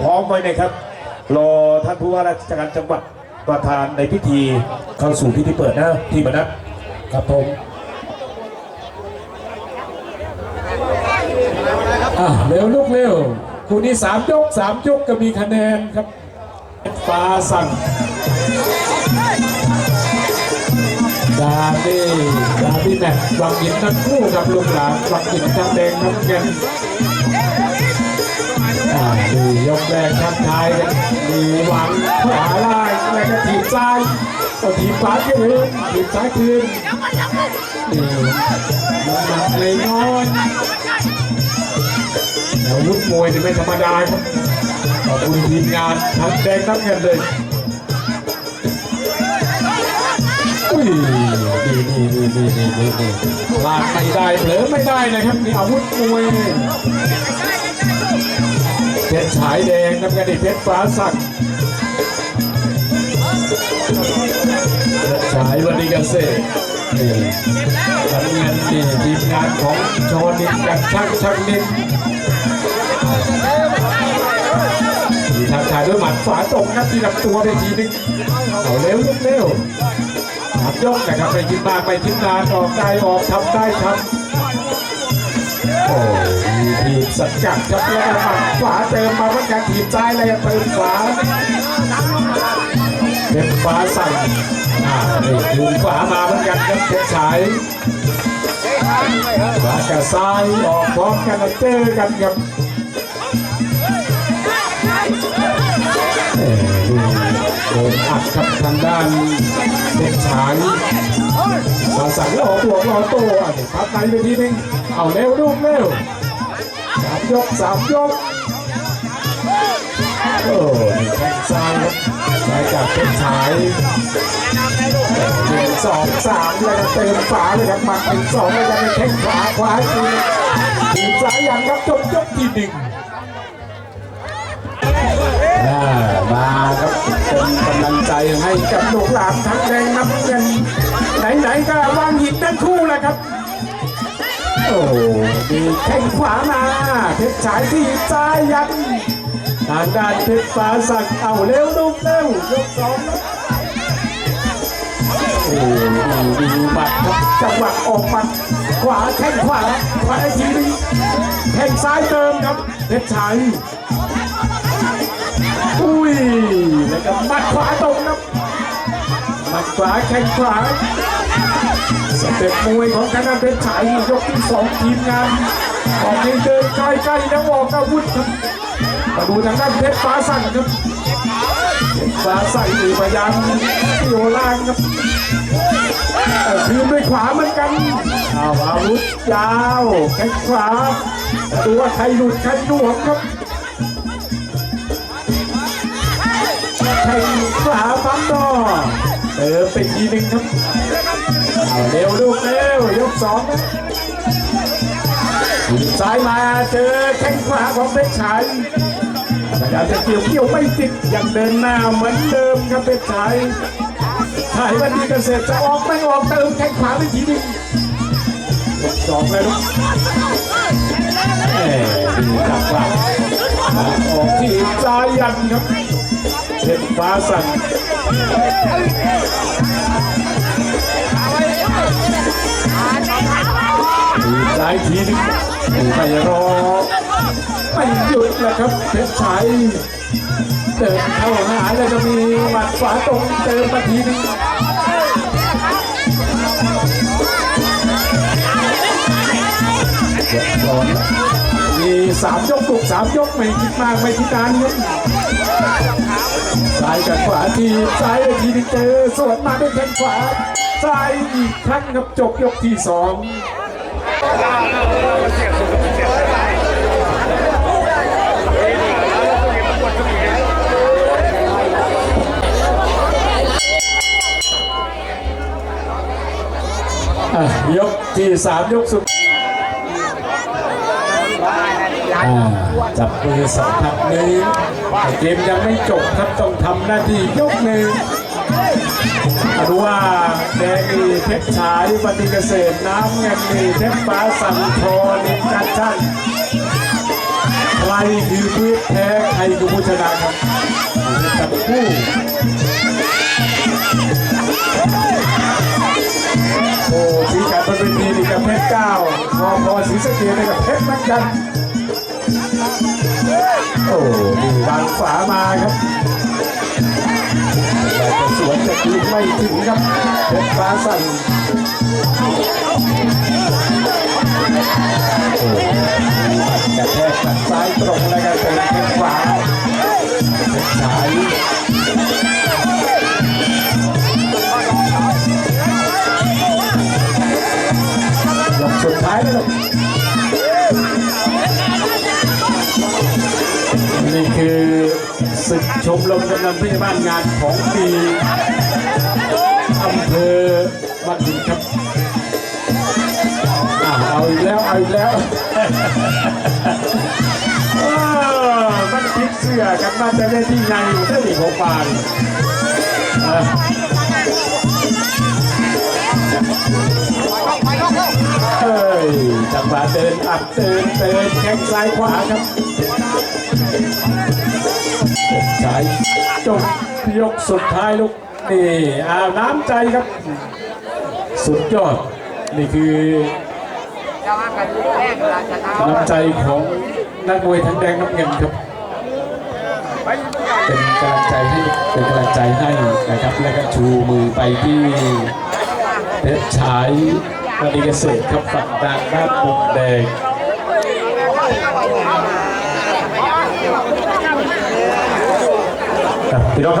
พร้อมไว้นะครับ รอท่านผู้ว่าราชการจังหวัดประธานในพิธีเข้าสู่พิธีเปิดนะที่มนัสครับผมอะเร็วลูกเร็วคู่นี้สามยกสามยกก็มีคะแนนครับฟ้าสั่งดาบี้ดาบี้แมตช์วังหินทั้งคู่กับลูกหลานวังหินทั้งแดงทั้งเงิน ดียกแรกทักทายกันดีหวังขวาไล่แล้วก็ถีบซ้ายก็ถีบขวาคืนถีบซ้ายคืนนี่น้ำหนักเลยน้อยอาวุธมวยนี่ไม่ธรรมดาครับขอบคุณทีมงานทั้งแดงทั้งเงินเลยอุ้ยดีดีดีดีดีดีดีพลาดไม่ได้เผลอไม่ได้นะครับนี่อาวุธมวย เพชรฉายแดงน้ำเงินอีเพชรฟ้าสักฉายวันนี้เกษตรนี่น้ำเงินนี่ทีมงานของชอนินกันช่างช่างนินมีทาชายด้วยหมัดขวาตรงครับที่ลำตัวไปทีนึงเอาเร็วเร็วสามยกนะครับไปคิดมากไปคิดนานออกได้ออกทำได้ทำโอ้ ทีบสักัดครับแล้วก็หมัดขวาเติมมาเหมือนกันทีบซ้ายแล้วก็เติมขวาเป็นฟ้าสั่งอ่านี่คืนขวามาเหมือนกันครับเพชรฉายขวากับซ้ายออกพร้อมกันเจอกันครับโดนอัดครับทางด้านเพชรฉายมาสั่งแล้วออกตัวรอตัวอะพับในไปทีนึงเอาเร็วลูกเร็ว สามยกสามยกโอ้นี่แข้งซ้ายครับซ้ายจากเพชรฉายหนึ่งสองสามแล้วก็เติมฝาเลยครับหมัดหนึ่งสองแล้วก็เป็นแข้งขวาขวาทีทีซ้ายย่างครับจบยกที่หนึ่งอ่ามาครับเป็นกำลังใจให้กับลูกหลานทั้งแดงน้ำเงินไหนๆก็วางหินทั้งคู่แหละครับ โอ้โหมีแข้งขวามาเพชรฉายที่ซ้ายยันทางด้านเพชรฟ้าสั่งเอาเร็วลูกเร็วยกสองแล้วโอ้ดีดีหมัดครับจังหวะออกหมัดขวาแข้งขวาขวาอีกทีนึงแข้งซ้ายเติมครับเพชรฉายอุ้ยแล้วก็หมัดขวาตรงครับ ดขวาแข้งขวาสเต็ปมวยของคณะเพชรฉายยกที่สองทีมงานออกเดินใกล้ๆแล้วออกอาวุธครับมาดูทางด้านเพชรฟ้าสั่งครับเพชรฟ้าสั่งนี่พยายามโยล่างครับแต่คืนด้วยขวาเหมือนกันอาอาวุธยาวแข้งขวาดูว่าใครหลุดใครหลวมครับแข้งขวาปั๊มดอ เติมไปทีหนึ่งครับเอาเร็วลูกเร็วยกสองนะซ้ายมาเจอแข้งขวาของเพชรชัยพยายามจะเกี่ยวเกี่ยวไม่ติดยังเดินหน้าเหมือนเดิมครับเพชรชัยถ่ายวันนี้เกษตรจะออกไม่ออกเติมแข้งขวาไปทีหนึ่งยกสองเลยลูกแหม่ดีจังหวะออกที่ซ้ายยันครับเพชรฟ้าสั่ง ไม่รอไม่หยุดแล้วครับเพชรชัยเดินเข้าหาแล้วจะมีหมัดขวาตรงเติมมาทีนึงมีสามยกปลุกสามยกไม่คิดมากไม่คิดนานครับซ้ายกับขวาทีซ้ายทีนึงเจอสวนมาด้วยแข้งขวาซ้ายอีกครั้งครับจบยกที่สอง ยกที่สามยกสุดจับมือสัมผัสมือแต่เกมยังไม่จบครับต้องทำหน้าที่ยกหนึ่ง เอาดูว่าแดงนี่เพชรฉายปฏิเกษตรน้ำเงินนี่เพชรฟ้าสังทนิจัดช่างใครคือผู้แพ้ใครคือผู้ชนะครับจับคู่โอ้สีการบนเวทีนี่กับเพชรเก้าพอพอสีสเกียนี่กับเพชรเหมือนกันโอ้นี่วางฝามาครับ สวนจะคืนไม่ถึงครับเพชรฟ้าสั่นกระแทกตัดซ้ายตรงแล้วก็เป็นเพชรขวาเพชรสายยกสุดท้ายนะครับนี่คือศึกชมรมกำนันผู้ใหญ่บ้านงานของปี อำเภอบ้านดินครับอาเอาอีกแล้วเอาอีกแล้วมันพลิกเสื้อกันมาจะได้ที่ไงเท่านี้ของปานเออเฮ้ยจังหวะเดินอัดเดินเดินแข้งซ้ายขวาครับใช้จบยกสุดท้ายลูก นี่อาน้ำใจครับ สุดยอด นี่คือน้ำใจของนักมวยทั้งแดงน้ำเงินครับ เป็นกำลังใจให้เป็นกำลังใจให้นะครับ แล้วก็ชูมือไปที่เพชรฉายมณีเกษตรครับฝั่งด้านด้านมุมแดงพี่น้องครับ